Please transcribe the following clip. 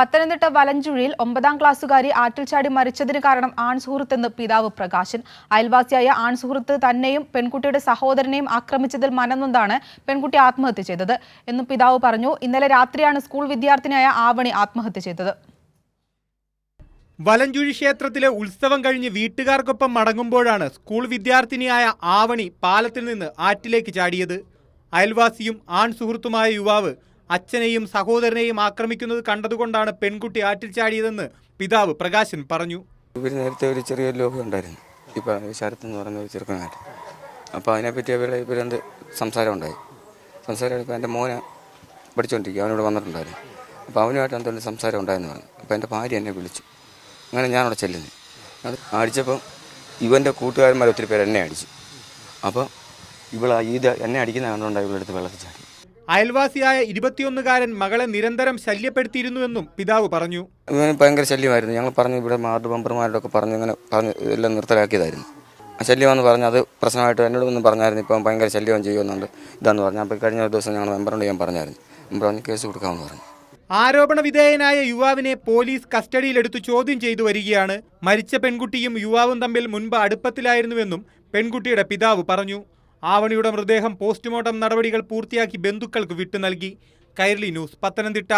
പത്തനംതിട്ട വലഞ്ചുഴിയിൽ ഒമ്പതാം ക്ലാസ്സുകാരി ആറ്റിൽച്ചാടി മരിച്ചതിന് കാരണം ആൺസുഹൃത്തെന്ന് പിതാവ് പ്രകാശൻ. അയൽവാസിയായ ആൺസുഹൃത്ത് തന്നെയും പെൺകുട്ടിയുടെ സഹോദരനെയും ആക്രമിച്ചതിൽ മനന്നൊന്നാണ് പെൺകുട്ടി ആത്മഹത്യ ചെയ്തത്. എന്നും പിതാവ് പറഞ്ഞു ഇന്നലെ രാത്രിയാണ് സ്കൂൾ വിദ്യാർത്ഥിനിയായ ആവണി ആത്മഹത്യ ചെയ്തത്. വലഞ്ചുഴി ക്ഷേത്രത്തിലെ ഉത്സവം കഴിഞ്ഞ് വീട്ടുകാർക്കൊപ്പം മടങ്ങുമ്പോഴാണ് സ്കൂൾ വിദ്യാർത്ഥിനിയായ ആവണി പാലത്തിൽ നിന്ന് ആറ്റിലേക്ക് ചാടിയത്. അയൽവാസിയും ആൺസുഹൃത്തുമായ യുവാവ് അച്ഛനെയും സഹോദരനെയും ആക്രമിക്കുന്നത് കണ്ടതുകൊണ്ടാണ് പെൺകുട്ടി ആറ്റിൽ ചാടിയതെന്ന് പിതാവ് പ്രകാശൻ പറഞ്ഞു. ഇവർ നേരത്തെ ഒരു ചെറിയ ലോകം ഉണ്ടായിരുന്നു. പറഞ്ഞ ശരത്ത് എന്ന് പറയുന്ന ഒരു ചെറുക്കനായിട്ട് അപ്പോൾ അതിനെപ്പറ്റി അവരുടെ ഇവരെന്ത് സംസാരം ഉണ്ടായി? സംസാരം ഇപ്പോൾ എന്റെ മോനെ പഠിച്ചുകൊണ്ടിരിക്കുക അവനോട് വന്നിട്ടുണ്ടായിരുന്നു. അപ്പോൾ അവനുമായിട്ട് എന്തെങ്കിലും സംസാരം ഉണ്ടായെന്ന് പറഞ്ഞു. അപ്പോൾ എന്റെ ഭാര്യ എന്നെ വിളിച്ചു. അങ്ങനെ ഞാനവിടെ ചെല്ലുന്നു. അത് അടിച്ചപ്പം ഇവന്റെ കൂട്ടുകാരന്മാർ ഒത്തിരി പേര് എന്നെ അടിച്ചു. അപ്പോൾ ഇവൾ ഇത് എന്നെ അടിക്കുന്ന കണ്ടുകൊണ്ടാണ് ഇവളെടുത്ത് വെള്ളത്തിൽ അയൽവാസിയായ ഇരുപത്തിയൊന്നുകാരൻ മകളെ നിരന്തരം ശല്യപ്പെടുത്തിയിരുന്നുവെന്നും പിതാവ് പറഞ്ഞു. ഭയങ്കര ശല്യമായിരുന്നു. ഞങ്ങൾ പറഞ്ഞു ഇവിടെ മാർഡ് മെമ്പർമാരോടൊക്കെ പറഞ്ഞു ഇങ്ങനെ പറഞ്ഞു എല്ലാം നിർത്തലാക്കിയതായിരുന്നു. ആ ശല്യമെന്ന് പറഞ്ഞു അത് പ്രശ്നമായിട്ട് എന്നോട് ഒന്നും പറഞ്ഞായിരുന്നു. ഇപ്പം ഭയങ്കര ശല്യം ചെയ്യുന്നുണ്ട് ഇതാന്ന് പറഞ്ഞു. അപ്പോൾ കഴിഞ്ഞ ഒരു ദിവസം ഞങ്ങൾ മെമ്പറിനോട് ഞാൻ പറഞ്ഞായിരുന്നു. മെമ്പർ പറഞ്ഞു കേസ് കൊടുക്കാമെന്ന് പറഞ്ഞു. ആരോപണ വിധേയനായ യുവാവിനെ പോലീസ് കസ്റ്റഡിയിലെടുത്ത് ചോദ്യം ചെയ്തു വരികയാണ്. മരിച്ച പെൺകുട്ടിയും യുവാവും തമ്മിൽ മുൻപ് അടുപ്പത്തിലായിരുന്നുവെന്നും പെൺകുട്ടിയുടെ പിതാവ് പറഞ്ഞു. ആവണിയുടെ മൃതദേഹം പോസ്റ്റ്മോർട്ടം നടപടികൾ പൂർത്തിയാക്കി ബന്ധുക്കൾക്ക് വിട്ടു നൽകി. കൈരളി ന്യൂസ് പത്തനംതിട്ട.